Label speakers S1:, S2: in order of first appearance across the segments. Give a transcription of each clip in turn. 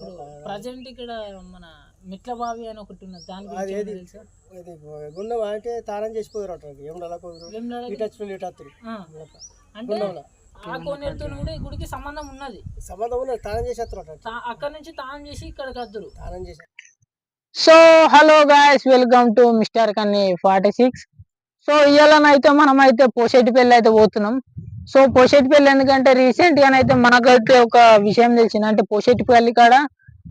S1: ఇప్పుడు ప్రజెంట్ ఇక్కడ మన మిట్ల బావి అని ఒకటి ఉన్నది. దాని
S2: ఏది? ఇది గుండం అంటే తానం చేసిపోయారు అట్లా. ఏమన్నా కుదురు
S1: వెమ్లవాడకి-
S2: ఇటచ్చులు ఇటత్తులు
S1: ఆ, అంటే
S2: గుండంలో
S1: ఆ కోనేరుతో కూడా ఈ గుడికి సంబంధం ఉన్నది.
S2: సంబంధం ఉన్నది. తానం చేసేస్తారు అట్లా.
S1: తా- అక్కడ నుంచి తాను చేసి
S2: తానం చేసే
S3: so hello guys welcome to mister Kanni forty six. So ఇవాళనైతే మనం అయితే పోషెట్టిపల్లి అయితే పోతున్నాం. సో పోషెట్పల్లి ఎందుకంటే రీసెంట్ గానైతే మనకైతే ఒక విషయం తెలిసింది. అంటే పోషెట్పల్లి కాడ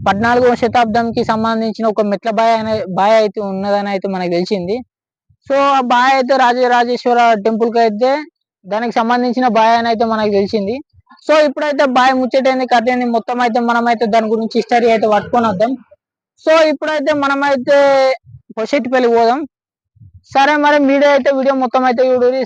S3: పద్నాలుగవ శతాబ్దంకి సంబంధించిన ఒక మెట్ల బాయ్ అనే బాయ్ అయితే ఉన్నదని అయితే మనకు తెలిసింది. సో ఆ బాయ్ అయితే రాజరాజేశ్వర టెంపుల్కి అయితే దానికి సంబంధించిన బాయ్ అని అయితే మనకు తెలిసింది. సో ఇప్పుడైతే బాయ్ ముచ్చటైంది కట్టేంది మొత్తం అయితే మనం అయితే దాని గురించి హిస్టరీ అయితే పట్టుకొని వద్దాం. సో ఇప్పుడైతే మనమైతే పొసెట్టిపల్లి పోదాం. సరే మరి వీడియో అయితే వీడియో మొత్తం అయితే చూడండి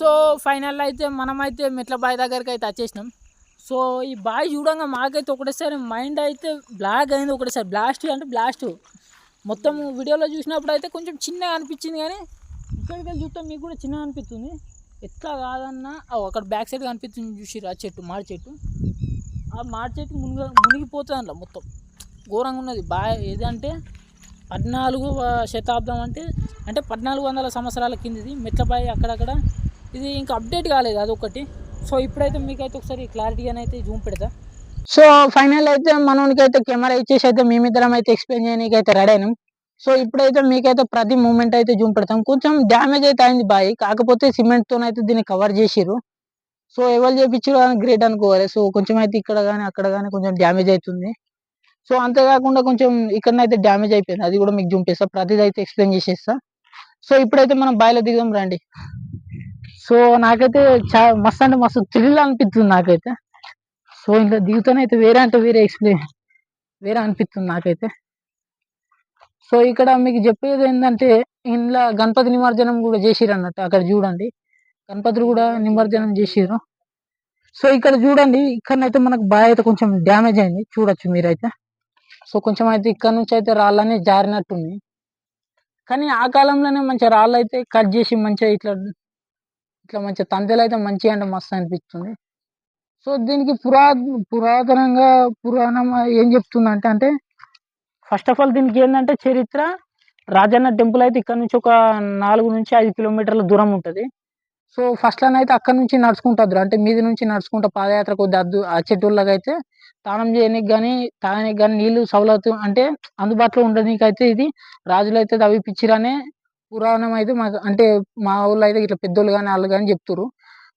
S1: సో ఫైనల్ అయితే మనమైతే మెట్ల బావి దగ్గరికి అయితే వచ్చేసినాం. సో ఈ బావి చూడంగా మాకైతే ఒకటేసారి మైండ్ అయితే బ్లాక్ అయింది ఒకటేసారి. బ్లాస్ట్ అంటే బ్లాస్ట్ మొత్తం వీడియోలో చూసినప్పుడు అయితే కొంచెం చిన్నగా అనిపించింది కానీ ఇక్కడికి వెళ్ళి చూస్తే మీకు కూడా చిన్నగా అనిపిస్తుంది. ఎట్లా కాదన్నా అక్కడ బ్యాక్ సైడ్ కనిపిస్తుంది చూసిర్రు ఆ చెట్టు మాడి చెట్టు. ఆ మాడి చెట్టు మునిగి మునిగిపోతుంది అందులో మొత్తం. ఘోరంగా ఉన్నది. బాగా ఏదంటే పద్నాలుగు శతాబ్దం అంటే అంటే పద్నాలుగు వందల సంవత్సరాల కిందిది. మెట్లబాయి అక్కడక్కడ ఇది ఇంకా అప్డేట్ కాలేదు అదొకటి సో ఇప్పుడైతే మీకైతే ఒకసారి క్లారిటీగా అయితే జూమ్ పెడతా.
S3: సో ఫైనల్ అయితే మనోనికి అయితే కెమెరా ఇచ్చేసి అయితే మేమిద్దరం అయితే ఎక్స్ప్లెయిన్ చేయడానికి అయితే రెడీ అయినాం. సో ఇప్పుడైతే మీకైతే ప్రతి మూమెంట్ అయితే జూమ్ పెడతాం. కొంచెం డ్యామేజ్ అయితే అయింది బాయ్. కాకపోతే సిమెంట్ అయితే దీన్ని కవర్ చేసిరు సో ఎవరు చేపించారు అని గ్రేట్ అనుకోవాలి. సో కొంచెం అయితే ఇక్కడ కానీ అక్కడ కానీ కొంచెం డ్యామేజ్ అవుతుంది. సో అంతేకాకుండా కొంచెం ఇక్కడనైతే డ్యామేజ్ అయిపోయింది. అది కూడా మీకు జూమ్ చేస్తా. ప్రతిదైతే ఎక్స్ప్లెయిన్ చేసేస్తా. సో ఇప్పుడైతే మనం బాయిలో దిగుదాం రండి. సో నాకైతే చా మస్తు అంటే మస్తు థ్రిల్ అనిపిస్తుంది నాకైతే. సో ఇంకా దిగుతూనే అయితే వేరే అంటే వేరే ఎక్స్ప్లెయిన్ వేరే అనిపిస్తుంది నాకైతే. సో ఇక్కడ మీకు చెప్పేది ఏంటంటే ఇంట్లో గణపతి నిమజ్జనం కూడా చేసిరు అన్నట్టు అక్కడ చూడండి. గణపతులు కూడా నిమజ్జనం చేసిరు సో ఇక్కడ చూడండి ఇక్కడనైతే మనకు బాగా అయితే కొంచెం డ్యామేజ్ అయింది. చూడొచ్చు మీరైతే. సో కొంచెం అయితే ఇక్కడ నుంచి అయితే రాళ్ళని జారినట్టుంది. కానీ ఆ కాలంలోనే మంచిగా రాళ్ళు అయితే కట్ చేసి మంచిగా ఇట్లా ఇట్లా మంచి తంతెలు అయితే మంచిగా అంటే మస్తు అనిపిస్తుంది. సో దీనికి పురా పురాతనంగా పురాణం ఏం చెప్తుందంటే అంటే ఫస్ట్ ఆఫ్ ఆల్ దీనికి ఏంటంటే చరిత్ర రాజన్న టెంపుల్ అయితే ఇక్కడ నుంచి ఒక నాలుగు నుంచి ఐదు కిలోమీటర్ల దూరం ఉంటుంది. సో ఫస్ట్ అయితే అక్కడ నుంచి నడుచుకుంటారు అంటే మీది నుంచి నడుచుకుంటా పాదయాత్ర కొద్ది అద్దు ఆ అయితే స్నానం చేయడానికి కానీ తాగడానికి కానీ నీళ్ళు సౌలత్ అంటే అందుబాటులో ఉండడానికి అయితే ఇది రాజులు అయితే తవ్విపిచ్చిరనే పురాణం అయితే మాకు అంటే మా ఊళ్ళో అయితే ఇట్లా పెద్దోళ్ళు కానీ వాళ్ళు కానీ చెప్తారు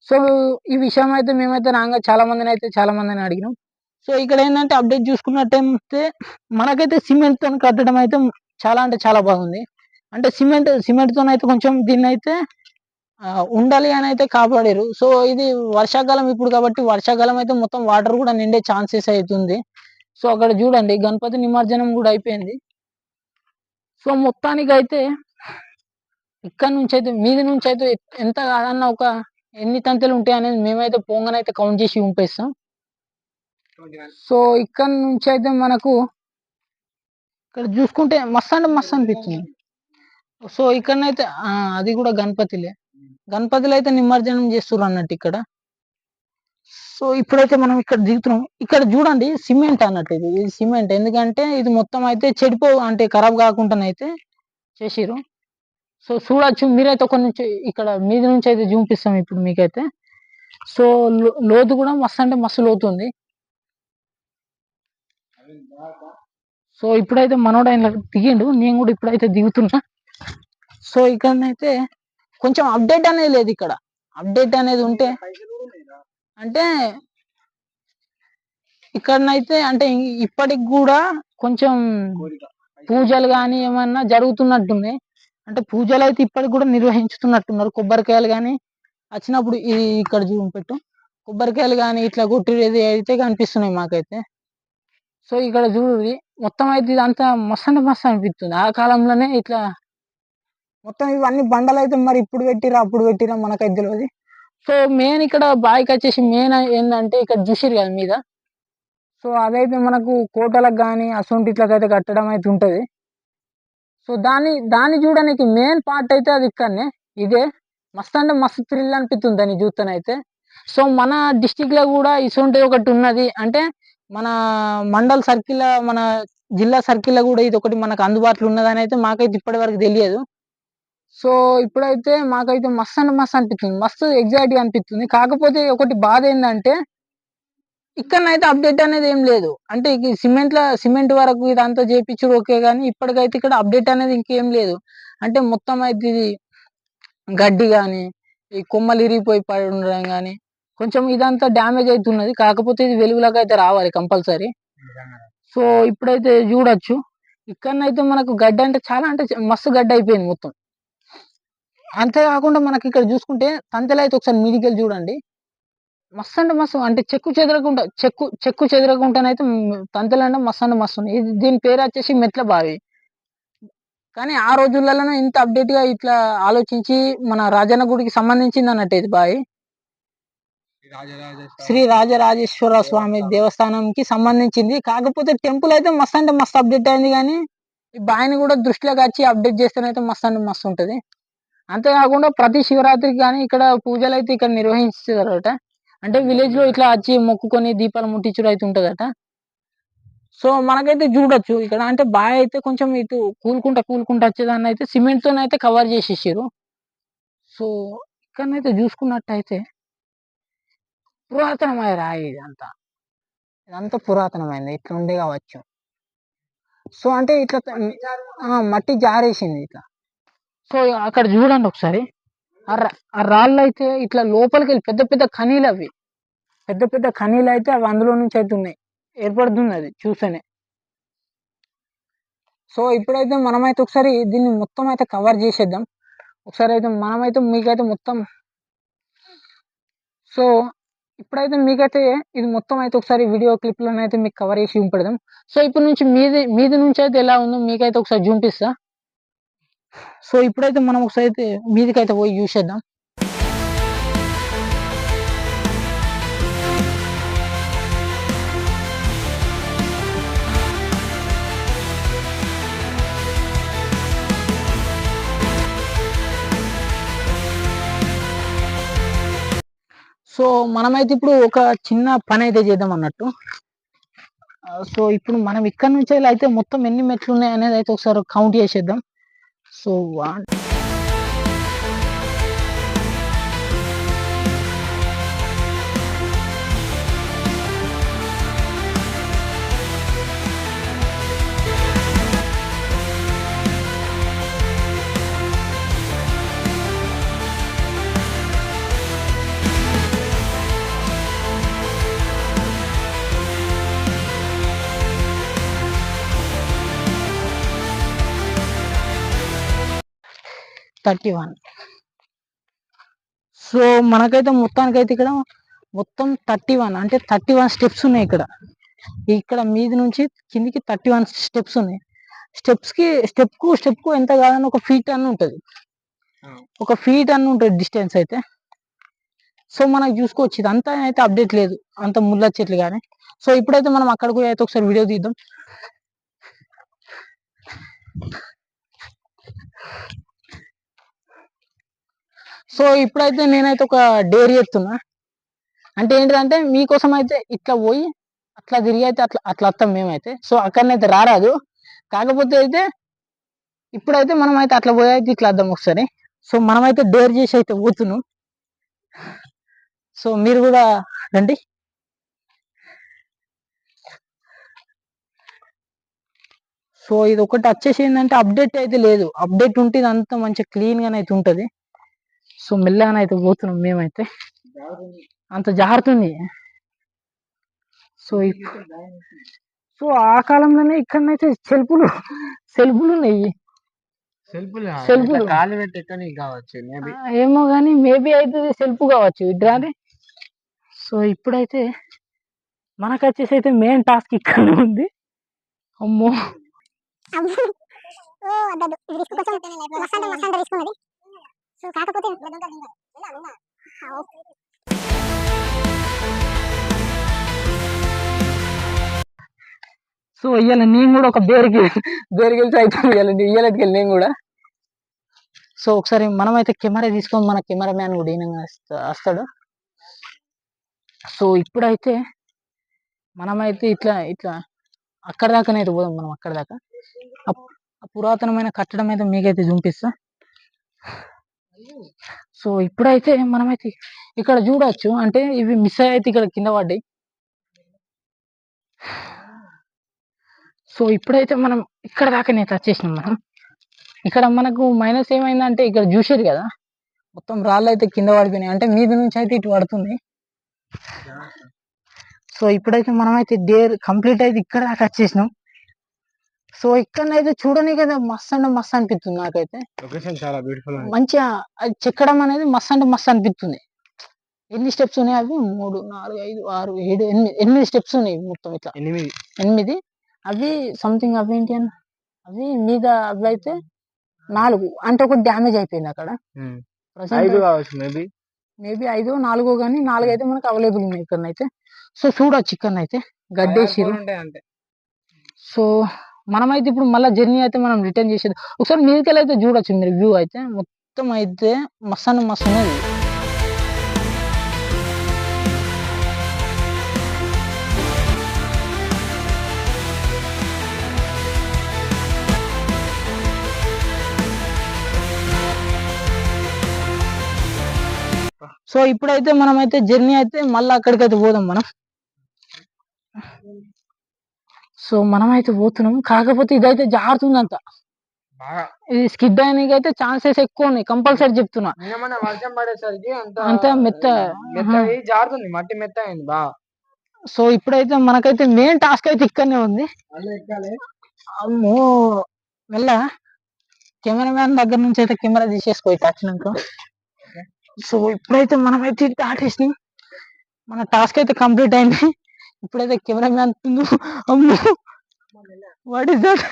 S3: సో ఈ విషయం అయితే మేమైతే నాగా చాలా మందిని అయితే చాలా మందిని అడిగినాం. సో ఇక్కడ ఏంటంటే అప్డేట్ చూసుకున్నట్టయితే మనకైతే సిమెంట్తో కట్టడం అయితే చాలా అంటే చాలా బాగుంది. అంటే సిమెంట్ సిమెంట్తో అయితే కొంచెం దీన్ని అయితే ఉండాలి అని అయితే కాపాడారు. సో ఇది వర్షాకాలం ఇప్పుడు కాబట్టి వర్షాకాలం అయితే మొత్తం వాటర్ కూడా నిండే ఛాన్సెస్ అవుతుంది సో అక్కడ చూడండి గణపతి నిమజ్జనం కూడా అయిపోయింది. సో మొత్తానికి అయితే ఇక్కడ నుంచి అయితే మీది నుంచి అయితే ఎంత కాదన్నా ఒక ఎన్ని తంతెలు ఉంటాయి అనేది మేమైతే పొంగనైతే కౌంట్ చేసి పంపిస్తాం సో ఇక్కడ నుంచి అయితే మనకు ఇక్కడ చూసుకుంటే మస్తు అంటే మస్తు అనిపిస్తుంది సో ఇక్కడనైతే అది కూడా గణపతిలే. గణపతిలో అయితే నిమజ్జనం చేస్తుర్రు అన్నట్టు ఇక్కడ. సో ఇప్పుడైతే మనం ఇక్కడ దిగుతున్నాం. ఇక్కడ చూడండి సిమెంట్ అన్నట్టు ఇది. ఇది సిమెంట్. ఎందుకంటే ఇది మొత్తం అయితే చెడిపో అంటే ఖరాబ్ కాకుండా అయితే చేసిరు సో చూడొచ్చు మీరైతే ఒక నుంచి ఇక్కడ మీద నుంచి అయితే చూపిస్తాం ఇప్పుడు మీకైతే. సో లోతు కూడా మస్తు అంటే మస్తు లోతు ఉంది సో ఇప్పుడైతే మనోడు ఆయన దిగిండు. నేను కూడా ఇప్పుడైతే దిగుతున్నా. సో ఇక్కడనైతే కొంచెం అప్డేట్ అనేది లేదు ఇక్కడ. అప్డేట్ అనేది ఉంటే అంటే ఇక్కడనైతే అంటే ఇప్పటికి కూడా కొంచెం పూజలు కానీ ఏమన్నా జరుగుతున్నట్టున్నాయి అంటే పూజలు అయితే ఇప్పటికి కూడా నిర్వహించుతున్నట్టున్నారు. కొబ్బరికాయలు కానీ వచ్చినప్పుడు ఇది ఇక్కడ చూపెట్టు కొబ్బరికాయలు కానీ ఇట్లా కొట్టేది అయితే కనిపిస్తున్నాయి మాకైతే. సో ఇక్కడ చూడు మొత్తం అయితే ఇదంతా మస్తు అంటే మస్తు అనిపిస్తుంది. ఆ కాలంలోనే ఇట్లా మొత్తం ఇవన్నీ బండలు అయితే మరి ఇప్పుడు పెట్టిరా అప్పుడు పెట్టిరా మనకైతే తెలియదు సో మెయిన్ ఇక్కడ బాయికి వచ్చేసి మెయిన్ ఏంటంటే ఇక్కడ చూసిరు కదా మీద. సో అదైతే మనకు కోటలకు కానీ అసొంటి ఇట్లకైతే కట్టడం అయితే ఉంటుంది. సో దాన్ని దాన్ని చూడడానికి మెయిన్ పార్ట్ అయితే అది ఇక్కడనే. ఇదే మస్తు అంటే మస్తు థ్రిల్ అనిపిస్తుంది దాన్ని చూస్తేనైతే. సో మన డిస్టిక్లో కూడా ఇసుంటి ఒకటి ఉన్నది. అంటే మన మండల్ సర్కిల్ మన జిల్లా సర్కిల్లో కూడా ఇది ఒకటి మనకు అందుబాటులో ఉన్నదని అయితే మాకైతే ఇప్పటి వరకు తెలియదు. సో ఇప్పుడైతే మాకైతే మస్తు అంటే మస్తు అనిపిస్తుంది. మస్తు ఎగ్జాక్ట్గా అనిపిస్తుంది. కాకపోతే ఒకటి బాధ ఏంటంటే ఇక్కడనైతే అప్డేట్ అనేది ఏం లేదు. అంటే సిమెంట్ ల సిమెంట్ వరకు ఇదంతా చేపించుడు ఓకే కానీ ఇప్పటికైతే ఇక్కడ అప్డేట్ అనేది ఇంకేం లేదు. అంటే మొత్తం అయితే ఇది గడ్డి కానీ ఈ కొమ్మలు ఇరిగిపోయి పడి ఉండడం కానీ కొంచెం ఇదంతా డ్యామేజ్ అవుతున్నది కాకపోతే ఇది వెలుగులోకి అయితే రావాలి కంపల్సరీ సో ఇప్పుడైతే చూడొచ్చు. ఇక్కడనైతే మనకు గడ్డి అంటే చాలా అంటే మస్తు గడ్డి అయిపోయింది మొత్తం. అంతేకాకుండా మనకి ఇక్కడ చూసుకుంటే తంతెలు అయితే ఒకసారి మీదికి వెళ్ళి చూడండి. మస్తు అంటే మస్తు అంటే చెక్కు చెదరకుండా చెక్కు చెక్కు చెదరకుండానైతే తంతెలు అంటే మస్తు అంటే మస్తు ఉన్నాయి. ఇది దీని పేరు వచ్చేసి మెట్ల బావి కానీ ఆ రోజులలోనే ఇంత అప్డేట్గా ఇట్లా ఆలోచించి మన రాజన్న గుడికి సంబంధించింది అన్నట్టు ఇది బావి. శ్రీ రాజరాజేశ్వర స్వామి దేవస్థానంకి సంబంధించింది. కాకపోతే టెంపుల్ అయితే మస్తు అంటే మస్తు అప్డేట్ అయింది కానీ ఈ బావిని కూడా దృష్టిలోకి వచ్చి అప్డేట్ చేస్తేనైతే మస్తు అంటే మస్తు ఉంటది. అంతేకాకుండా ప్రతి శివరాత్రికి కానీ ఇక్కడ పూజలు అయితే ఇక్కడ నిర్వహిస్తారట అంటే విలేజ్లో ఇట్లా వచ్చి మొక్కుకొని దీపాలు ముట్టించుడు అయితే ఉంటదట. సో మనకైతే చూడొచ్చు. ఇక్కడ అంటే బాగా అయితే కొంచెం ఇటు కూలుకుంటా కూలుకుంటా వచ్చేదాన్ని అయితే సిమెంట్ అయితే కవర్ చేసేసారు సో ఇక్కడనైతే చూసుకున్నట్టయితే పురాతనమైన రాయి ఇదంతా. ఇదంతా పురాతనమైనది ఇట్లా ఉండే కావచ్చు. సో అంటే ఇట్లా మట్టి జారేసింది ఇట్లా. సో అక్కడ చూడండి ఒకసారి. ఆ రా- ఆ రాళ్ళు అయితే ఇట్లా లోపలికి వెళ్ళి పెద్ద పెద్ద ఖనీలు అవి. పెద్ద పెద్ద ఖనీలు అయితే అవి అందులో నుంచి అయితే ఉన్నాయి ఏర్పడుతుంది అది చూస్తేనే. సో ఇప్పుడైతే మనమైతే ఒకసారి దీన్ని మొత్తం అయితే కవర్ చేసేద్దాం. ఒకసారి అయితే మనమైతే మీకైతే మొత్తం సో ఇప్పుడైతే మీకైతే ఇది మొత్తం అయితే ఒకసారి వీడియో క్లిప్ అయితే మీకు కవర్ చేసి చూపెడదాం సో ఇప్పటి నుంచి మీది మీది నుంచి అయితే ఎలా ఉందో మీకైతే ఒకసారి చూపిస్తా. సో ఇప్పుడైతే మనం ఒకసారి అయితే మీదికైతే పోయి చూసేద్దాం సో మనమైతే ఇప్పుడు ఒక చిన్న పని అయితే చేద్దాం అన్నట్టు. సో ఇప్పుడు మనం ఇక్కడ నుంచి అయితే మొత్తం ఎన్ని మెట్లు ఉన్నాయి అనేది అయితే ఒకసారి కౌంట్ చేసేద్దాం. So one thirty one. So మనకైతే మొత్తానికైతే ఇక్కడ మొత్తం థర్టీ వన్ అంటే థర్టీ వన్ స్టెప్స్ ఉన్నాయి ఇక్కడ. ఇక్కడ మీది నుంచి కిందికి థర్టీ వన్ స్టెప్స్ ఉన్నాయి. స్టెప్స్కి స్టెప్కు స్టెప్కు ఎంత కాదని ఒక ఫీట్ అని ఉంటది. ఒక ఫీట్ అని ఉంటుంది డిస్టెన్స్ అయితే. సో మనకు చూసుకోవచ్చు. ఇదంతా అయితే అప్డేట్ లేదు. అంత ముళ్ళ చెట్లు కానీ. సో ఇప్పుడైతే మనం అక్కడికి పోయి అయితే ఒకసారి వీడియో తీద్దాం. సో ఇప్పుడైతే నేనైతే ఒక డేరీ ఎత్తున్నా అంటే ఏంటంటే మీకోసం అయితే ఇట్లా పోయి అట్లా తిరిగి అయితే అట్లా అట్లా వస్తాం మేమైతే. సో అక్కడనైతే రారాదు. కాకపోతే అయితే ఇప్పుడైతే మనం అయితే అట్లా పోయి అయితే ఇట్లా వద్దాం ఒకసారి. సో మనమైతే డేర్ చేసి అయితే పోతున్నాం. సో మీరు కూడా రండి. సో ఇది ఒకటి వచ్చేసి ఏంటంటే అప్డేట్ అయితే లేదు. అప్డేట్ ఉంటే ఇది అంతా మంచిగా క్లీన్గానే అయితే ఉంటుంది. సో మెల్లగానే అయితే పోతున్నాం మేమైతే. అంత జాగ్రత్త ఉంది సో సో ఆ కాలంలోనే ఇక్కడనైతే సెల్ఫులు సెల్ఫులు ఉన్నాయి.
S2: కాలు పెట్టి కావచ్చు?
S3: ఏమో కానీ మేబీ అయితే సెల్ఫ్ కావచ్చు. ఇడ్రాని సో ఇప్పుడైతే మనకు వచ్చేసి అయితే మెయిన్ టాస్క్ ఇక్కడ ఉంది. అమ్మో.
S4: సో కాకపోతే
S3: సో ఇయ్యాల నేను కూడా ఒక బేరికి బేరికి వెళ్తే అవుతాను ఇయ్యాలకి వెళ్ళి నేను కూడా సో ఒకసారి మనం అయితే కెమెరా తీసుకొని మన కెమెరా మ్యాన్ కూడా ఈయన వస్తాడు. సో ఇప్పుడైతే మనమైతే ఇట్లా ఇట్లా అక్కడ దాకానే అయితే పోదాం మనం అక్కడ దాకా పురాతనమైన కట్టడం అయితే మీకైతే చూపిస్తా. సో ఇప్పుడైతే మనమైతే ఇక్కడ చూడొచ్చు. అంటే ఇవి మిస్ అయితే ఇక్కడ కింద పడ్డాయి. సో ఇప్పుడైతే మనం ఇక్కడ దాకానే వచ్చేసినాం మనం. ఇక్కడ మనకు మైనస్ ఏమైందంటే ఇక్కడ చూసారు కదా. మొత్తం రాళ్ళు అయితే కింద పడిపోయినాయి. అంటే మీది నుంచి అయితే ఇటు పడుతుంది. సో ఇప్పుడైతే మనం అయితే డేర్ కంప్లీట్ అయితే ఇక్కడ దాకా వచ్చేసినాం. సో ఇక్కడనైతే చూడని కదా మస్తు అంటే మస్తు అనిపిస్తుంది నాకైతే.
S2: లొకేషన్ చాలా బ్యూటిఫుల్
S3: మంచిగా అది చెక్కడం అనేది మస్తు అంటే మస్తు అనిపిస్తుంది ఎన్ని స్టెప్స్ ఉన్నాయి అవి? మూడు నాలుగు ఐదు ఆరు ఏడు ఎనిమిది ఎనిమిది స్టెప్స్ ఉన్నాయి మొత్తం ఇట్లా.
S2: ఎనిమిది.
S3: ఎనిమిది. అవి సంథింగ్ అవి ఏంటి అన్న? అవి మీద అవి అయితే నాలుగు. అంటే ఒకటి డ్యామేజ్ అయిపోయింది అక్కడ.
S2: ఐదు కావచ్చు మేబీ
S3: మేబీ ఐదో నాలుగో కానీ నాలుగు అయితే మనకు అవైలబుల్ ఉన్నాయి ఇక్కడ అయితే సో చూడొచ్చు ఇక్కడ అయితే
S2: అంతే.
S3: సో మనమైతే ఇప్పుడు మళ్ళీ జర్నీ అయితే మనం రిటర్న్ చేసేది. ఒకసారి మీదకెళ్ళి అయితే చూడొచ్చు మీరు వ్యూ అయితే. మొత్తం అయితే మస్తు అంటే మస్తు ఉన్నది సో ఇప్పుడైతే మనమైతే జర్నీ అయితే మళ్ళీ అక్కడికైతే పోదాం మనం. సో మనమైతే పోతున్నాం. కాకపోతే ఇదైతే జారుతుందంట.
S2: బాగా
S3: ఇది స్కిడ్ అయ్యడానికి అయితే ఛాన్సెస్ ఎక్కువ ఉన్నాయి. కంపల్సరీ చెప్తున్నా.
S2: నిన్న వర్షం పడేసరికి అంత
S3: మెత్త
S2: జారుతుంది. మట్టి మెత్త అయింది బాగా
S3: సో ఇప్పుడైతే మనకైతే మెయిన్ టాస్క్ అయితే ఇక్కడనే ఉంది. అమ్మో! మెల్ల కెమెరామ్యాన్ దగ్గర నుంచి అయితే కెమెరా తీసేసుకో వచ్చినాక సో ఇప్పుడైతే మనమైతే దాటేసినాం మన టాస్క్ అయితే కంప్లీట్ అయింది. ఇప్పుడైతే కెమెరామ్యాన్ అమ్మో! What is that?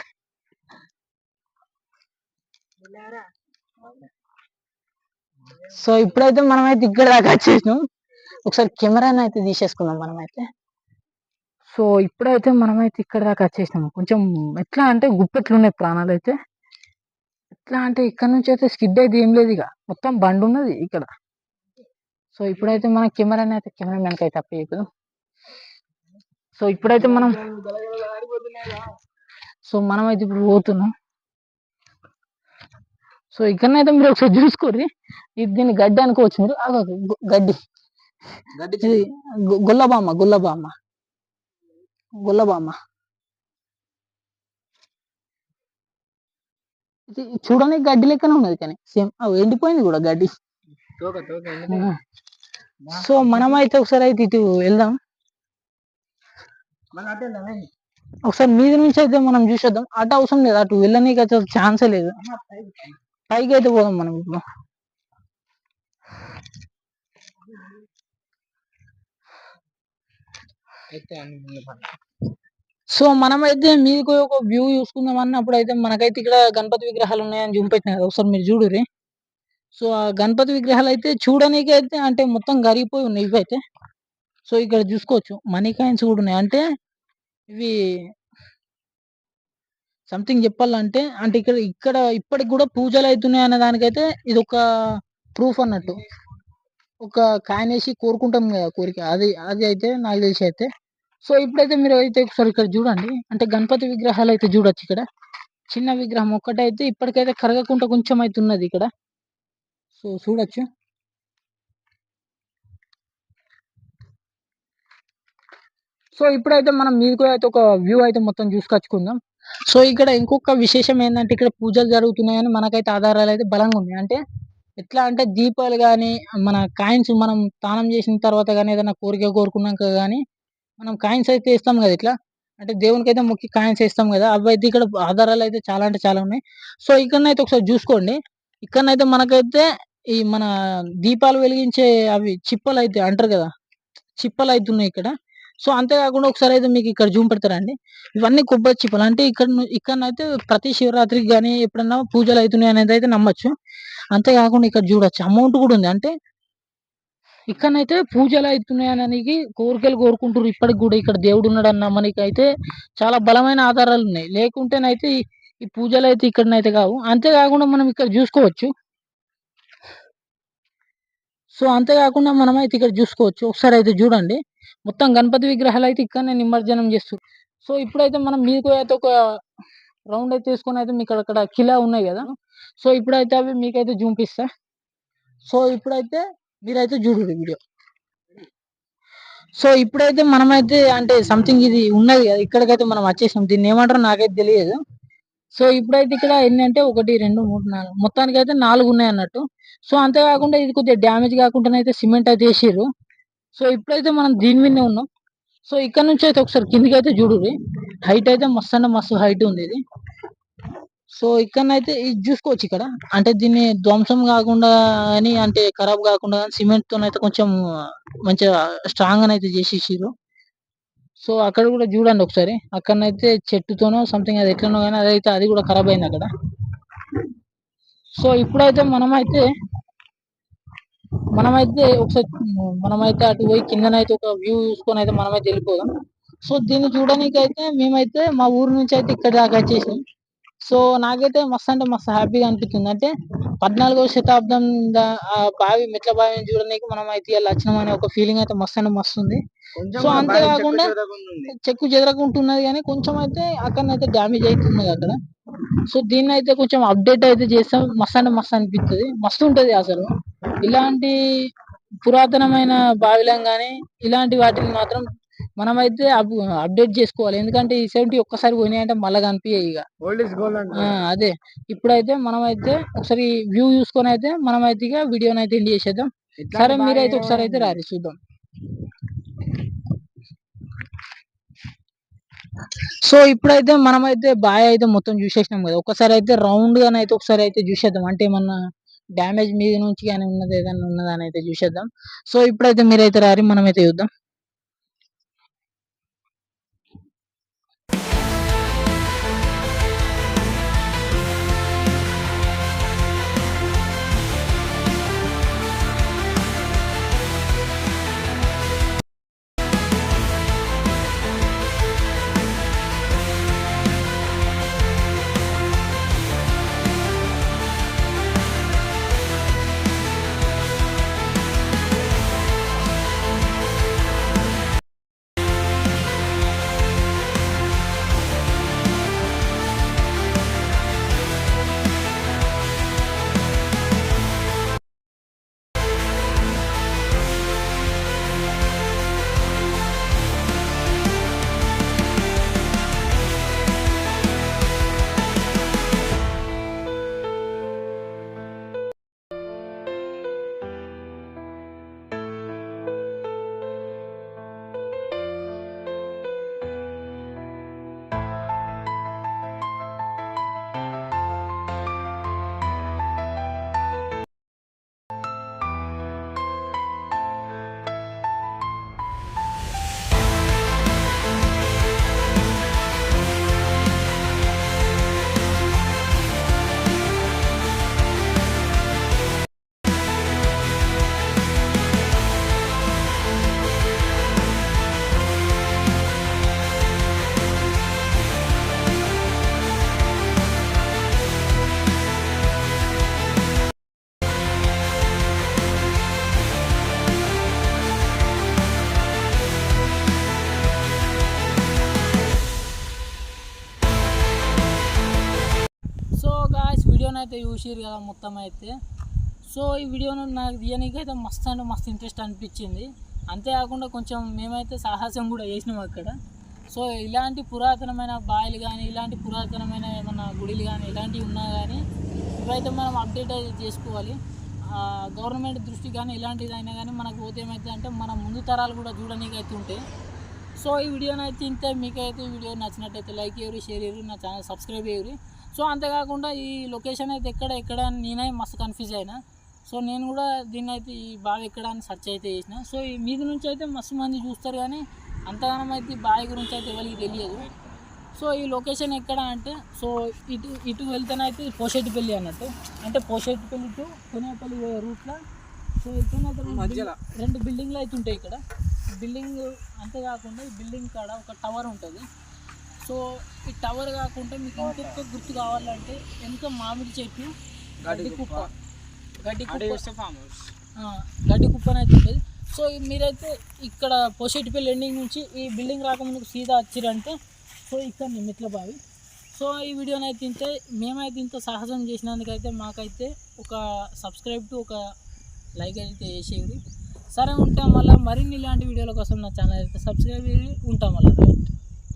S3: సో ఇప్పుడైతే మనమైతే ఇక్కడ దాకా వచ్చేసినాం. ఒకసారి కెమెరాని అయితే తీసేసుకుందాం మనమైతే. సో ఇప్పుడైతే మనమైతే ఇక్కడ దాకా వచ్చేసినాం. కొంచెం ఎట్లా అంటే గుప్పెట్లు ఉన్నాయి ప్రాణాలు అయితే ఎట్లా అంటే ఇక్కడ నుంచి అయితే స్కిడ్ అయితే ఏం లేదు ఇక. మొత్తం బండి ఉన్నది ఇక్కడ. సో ఇప్పుడైతే మన కెమెరాని అయితే కెమెరా మ్యాన్కి అయితే అప్పచెప్పుదాం సో ఇప్పుడైతే మనం సో మనం అయితే ఇప్పుడు పోతున్నాం. సో ఇక్కడనైతే మీరు ఒకసారి చూసుకోర్రి. ఇది దీన్ని గడ్డి అనుకోవచ్చు మీరు గడ్డి. ఇది గుల్లబామ్మ గుల్లబామ్మ గుల్లబామ్మ ఇది చూడడానికి గడ్డి లెక్కనే ఉన్నది కానీ సేమ్ ఎండిపోయింది కూడా గడ్డి.
S2: తోక తోక
S3: ఆ. సో మనమైతే ఒకసారి అయితే ఇటు వెళ్దాం. ఒకసారి మీద నుంచి అయితే మనం చూసేద్దాం. అటు అవసరం లేదు. అటు వెళ్ళనీకి అయితే ఛాన్సే లేదు. పైకి అయితే పోదాం మనం ఇప్పుడు.
S2: అయితే అన్ని ముందు పడ్డా.
S3: సో మనమైతే మీకు ఒక వ్యూ చూసుకుందాం అన్నప్పుడు అయితే మనకైతే ఇక్కడ గణపతి విగ్రహాలు ఉన్నాయని చూపెట్టిన కదా. ఒకసారి మీరు చూడురి సో ఆ గణపతి విగ్రహాలు అయితే చూడనీకి అయితే అంటే మొత్తం కరిగిపోయి ఉన్నాయి ఇవి అయితే సో ఇక్కడ చూసుకోవచ్చు మనీ కాయిన్స్ కూడా ఉన్నాయి. అంటే ఇవి సంథింగ్ చెప్పాలంటే అంటే ఇక్కడ ఇక్కడ ఇప్పటికి కూడా పూజలు అవుతున్నాయి అనే దానికైతే ఇది ఒక ప్రూఫ్ అన్నట్టు. ఒక కాయిన్ వేసి కోరుకుంటాం కదా కోరిక. అది అది అయితే నాకు తెలిసి అయితే. సో ఇప్పుడైతే మీరు అయితే ఒకసారి ఇక్కడ చూడండి. అంటే గణపతి విగ్రహాలు అయితే చూడొచ్చు ఇక్కడ. చిన్న విగ్రహం ఒక్కటైతే ఇప్పటికైతే కరగకుండా కొంచెం అయితే ఉన్నది ఇక్కడ. సో చూడొచ్చు. సో ఇప్పుడైతే మనం మీకు అయితే ఒక వ్యూ అయితే మొత్తం చూసుకొచ్చుకుందాం. సో ఇక్కడ ఇంకొక విశేషం ఏంటంటే ఇక్కడ పూజలు జరుగుతున్నాయని మనకైతే ఆధారాలు అయితే బలంగా ఉన్నాయి. అంటే ఎట్లా అంటే దీపాలు కానీ మన కాయిన్స్ మనం స్నానం చేసిన తర్వాత కానీ ఏదైనా కోరిక కోరుకున్నాక కానీ మనం కాయిన్స్ అయితే ఇస్తాం కదా ఇట్లా. అంటే దేవునికి అయితే మొక్కి కాయిన్స్ వేస్తాం కదా. అవి అయితే ఇక్కడ ఆధారాలు అయితే చాలా అంటే చాలా ఉన్నాయి. సో ఇక్కడనైతే ఒకసారి చూసుకోండి. ఇక్కడనైతే మనకైతే ఈ మన దీపాలు వెలిగించే అవి చిప్పలు అయితే అంటారు కదా. చిప్పలు అయితే ఉన్నాయి ఇక్కడ. సో అంతేకాకుండా ఒకసారి అయితే మీకు ఇక్కడ జూమ్ పెడతారండి ఇవన్నీ కొబ్బరి చిప్పలు. అంటే ఇక్కడ ను- ఇక్కడనైతే ప్రతి శివరాత్రికి కానీ ఎప్పుడన్నా పూజలు అవుతున్నాయి అనేది అయితే నమ్మచ్చు. అంతేకాకుండా ఇక్కడ చూడొచ్చు. అమౌంట్ కూడా ఉంది. అంటే ఇక్కడనైతే పూజలు అవుతున్నాయి అనడానికి కోరికలు కోరుకుంటారు ఇప్పటికి కూడా ఇక్కడ దేవుడు ఉన్నాడు అన్న మనకి అయితే చాలా బలమైన ఆధారాలు ఉన్నాయి. లేకుంటేనైతే ఈ పూజలు అయితే ఇక్కడనైతే కావు. అంతేకాకుండా మనం ఇక్కడ చూసుకోవచ్చు. సో అంతేకాకుండా మనం అయితే ఇక్కడ చూసుకోవచ్చు. ఒకసారి అయితే చూడండి. మొత్తం గణపతి విగ్రహాలు అయితే ఇక్కడనే నిమజ్జనం చేస్తారు సో ఇప్పుడైతే మనం మీకు అయితే ఒక రౌండ్ అయితే తీసుకొని అయితే మీకు అక్కడ కిలా ఉన్నాయి కదా. సో ఇప్పుడైతే అవి మీకైతే చూపిస్తా. సో ఇప్పుడైతే మీరైతే చూడండి వీడియో. సో ఇప్పుడైతే మనమైతే అంటే సంథింగ్ ఇది ఉన్నది కదా. ఇక్కడికైతే మనం వచ్చేసాం. దీన్ని ఏమంటారో నాకైతే తెలియదు. సో ఇప్పుడైతే ఇక్కడ ఎన్ని అంటే ఒకటి రెండు మూడు నాలుగు మొత్తానికి అయితే నాలుగు ఉన్నాయి అన్నట్టు సో అంతేకాకుండా ఇది కొద్దిగా డ్యామేజ్ కాకుండా అయితే సిమెంట్ అయితే వేసారు సో ఇప్పుడైతే మనం దీని మీదనే ఉన్నాం. సో ఇక్కడ నుంచి అయితే ఒకసారి కిందికి అయితే చూడుర్రి. హైట్ అయితే మస్తు అంటే మస్తు హైట్ ఉంది ఇది. సో ఇక్కడనైతే ఇది చూసుకోవచ్చు ఇక్కడ. అంటే దీన్ని ధ్వంసం కాకుండా అని అంటే ఖరాబ్ కాకుండా సిమెంట్తో అయితే కొంచెం మంచిగా స్ట్రాంగ్ అని అయితే చేసేసారు సో అక్కడ కూడా చూడండి ఒకసారి. అక్కడనైతే చెట్టుతోనో సంథింగ్ అది ఎట్లనో కానీ అదైతే అది కూడా ఖరాబ్ అయింది అక్కడ. సో ఇప్పుడైతే మనమైతే మనమైతే ఒకసారి మనమైతే అటు పోయి కిందనైతే ఒక వ్యూ చూసుకొని అయితే మనమైతే వెళ్ళిపోదాం. సో దీన్ని చూడడానికి అయితే మేమైతే మా ఊరు నుంచి అయితే ఇక్కడ దాకా వచ్చేసాం. సో నాకైతే మస్తు అంటే మస్తు హ్యాపీగా అనిపిస్తుంది. అంటే పద్నాలుగవ శతాబ్దం ఆ బావి మెట్ల బావిని చూడడానికి మనం అయితే ఇలా వచ్చినాం అనే ఒక ఫీలింగ్ అయితే మస్తు అంటే మస్తు ఉంది. సో అంతేకాకుండా చెక్కు చెదరకుంటున్నది కానీ కొంచెం అయితే అక్కడనైతే డ్యామేజ్ అవుతున్నది అక్కడ. సో దీన్ని అయితే కొంచెం అప్డేట్ అయితే చేస్తాం. మస్తు అంటే మస్తు అనిపిస్తుంది మస్తు ఉంటది అసలు. ఇలాంటి పురాతనమైన బావిలం కానీ ఇలాంటి వాటిని మాత్రం మనమైతే అప్డేట్ చేసుకోవాలి. ఎందుకంటే ఈ సెవెంటీ ఒక్కసారి పోయినాయి అంటే మళ్ళీ కనిపించాయి ఇక
S2: ఓల్డ్ ఇస్ గోల్డ్
S3: ఆ, అదే. ఇప్పుడైతే మనమైతే ఒకసారి వ్యూ చూసుకొని అయితే మనమైతే ఇక వీడియోని అయితే ఎండ్ చేసేద్దాం. సరే మీరైతే ఒకసారి అయితే రారి చూద్దాం. సో ఇప్పుడైతే మనమైతే బాయ్ అయితే మొత్తం చూసేసినాం కదా. ఒకసారి అయితే రౌండ్ గానే అయితే ఒకసారి అయితే చూసేద్దాం. అంటే ఏమన్నా డ్యామేజ్ మీద నుంచి కానీ ఉన్నది ఏదైనా ఉన్నదా అని అయితే చూసేద్దాం. సో ఇప్పుడైతే మీరైతే రారి మనమైతే చూద్దాం. అయితే చూసిరు కదా మొత్తం అయితే. సో ఈ వీడియోను నాకు తీయనీకైతే మస్తు అంటే మస్తు ఇంట్రెస్ట్ అనిపించింది. అంతేకాకుండా కొంచెం మేమైతే సాహసం కూడా చేసినాం అక్కడ. సో ఇలాంటి పురాతనమైన బాయిలు కానీ ఇలాంటి పురాతనమైన ఏమన్నా గుడిలు కానీ ఇలాంటివి ఉన్నా కానీ ఇవైతే మనం అప్డేట్ అయితే చేసుకోవాలి. గవర్నమెంట్ దృష్టి కానీ ఇలాంటిదైనా కానీ మనకు పోతే ఏమైతే అంటే మన ముందు తరాలు కూడా చూడడానికి అయితే ఉంటాయి. సో ఈ వీడియోనైతే ఇంతే. మీకైతే ఈ వీడియో నచ్చినట్టయితే లైక్ చేయరు షేర్ చేయరు నా ఛానల్ సబ్స్క్రైబ్ చేయరు. సో అంతేకాకుండా ఈ లొకేషన్ అయితే ఎక్కడ ఎక్కడ అని నేనే మస్తు కన్ఫ్యూజ్ అయినా. సో నేను కూడా దీన్ని అయితే ఈ బావి ఎక్కడ అని సెర్చ్ అయితే చేసిన. సో ఈ మీద నుంచి అయితే మస్తు మంది చూస్తారు కానీ అంతగానం అయితే ఈ బావి గురించి అయితే ఎవరికి తెలియదు. సో ఈ లొకేషన్ ఎక్కడ అంటే సో ఇటు ఇటు వెళ్తేనైతే పోషెట్టిపల్లి అన్నట్టు. అంటే పోషెట్టిపల్లి టు కొనేపల్లి రూట్లో సో బిల్డింగ్- రెండు బిల్డింగ్లు అయితే ఉంటాయి ఇక్కడ. బిల్డింగ్ అంతేకాకుండా ఈ బిల్డింగ్ కాడ ఒక టవర్ ఉంటుంది. సో ఈ టవర్ కాకుండా మీకు ఇంకొక గుర్తు కావాలంటే వెనుక మామిడి చెట్టు గడ్డి కుప్ప. గడ్డి కుప్ప. గడ్డి కుప్ప అనేది ఉంటుంది. సో మీరైతే ఇక్కడ పోషెట్టిపల్లి ఎండింగ్ నుంచి ఈ బిల్డింగ్ రాకముందుకు సీదా వచ్చిరంటే సో ఇక్కడ నిమిట్ల బావి. సో ఈ వీడియోని అయితే ఇంతే మేమైతే ఇంత సాహసం చేసినందుకైతే మాకైతే ఒక సబ్స్క్రైబ్ టు ఒక లైక్ అయితే చేసేది సరే ఉంటాం మళ్ళీ మరిన్ని ఇలాంటి వీడియోల కోసం నా ఛానల్ అయితే సబ్స్క్రైబ్ చేసి ఉంటాం మళ్ళీ. రైట్